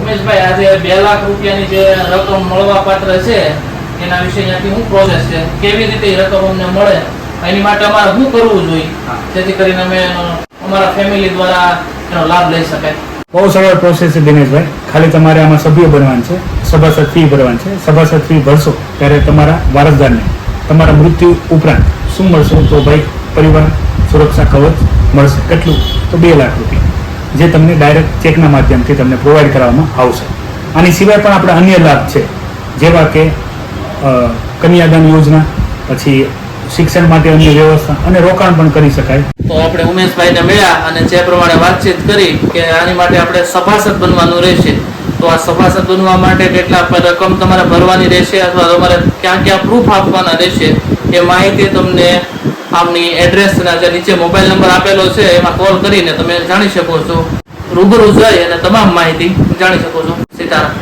ઉમેશભાઈ આજે બે લાખ રૂપિયાની જે રકમ મળવા પાત્ર છે એના વિશે અહીંયાથી શું પ્રોસેસ છે. કેવી રીતે એ રકમ અમને મળે એની માટે અમારે શું કરવું જોઈએ? જેથી કરીને અમે અમારા ફેમિલી દ્વારા એનો લાભ લઈ શકાય બહુ સરળ પ્રોસેસ છે દિનેશભાઈ. ખાલી તમારે આમાં સભ્ય બનવાનું છે સભાસદ ફી ભરવાનું છે. સભાસદ ફી ભરશો ત્યારે તમારા વારસદારને તમારા મૃત્યુ ઉપરાંત શું મળશે? તો ભાઈ પરિવાર સુરક્ષા કવચ મળશે. કેટલું? તો બે લાખ રૂપિયા. જે તમને ડાયરેક્ટ ચેકના માધ્યમથી તમને પ્રોવાઈડ કરવામાં આવશે. આની સિવાય પણ આપણે અન્ય લાભ છે, જેવા કે કન્યાદાન યોજના, પછી શિક્ષણ માટે અન્ય વ્યવસ્થા અને રોકાણ પણ કરી શકાય. તો આપણે ઉમેશભાઈને મળ્યા અને જે પ્રમાણે વાતચીત કરી કે આની માટે આપણે સભાસદ બનવાનું રહેશે. તો આ સભાસદ બનવા માટે કેટલા રકમ તમારે ભરવાની રહેશે અથવા તમારે ક્યાં ક્યાં પ્રૂફ આપવાના રહેશે એ માહિતી તમને આમની એડ્રેસ જે નીચે મોબાઈલ નંબર આપેલો છે, એમાં કોલ કરીને તમે જાણી શકો છો. રૂબરૂ જઈ અને તમામ માહિતી જાણી શકો છો. સીતારામ.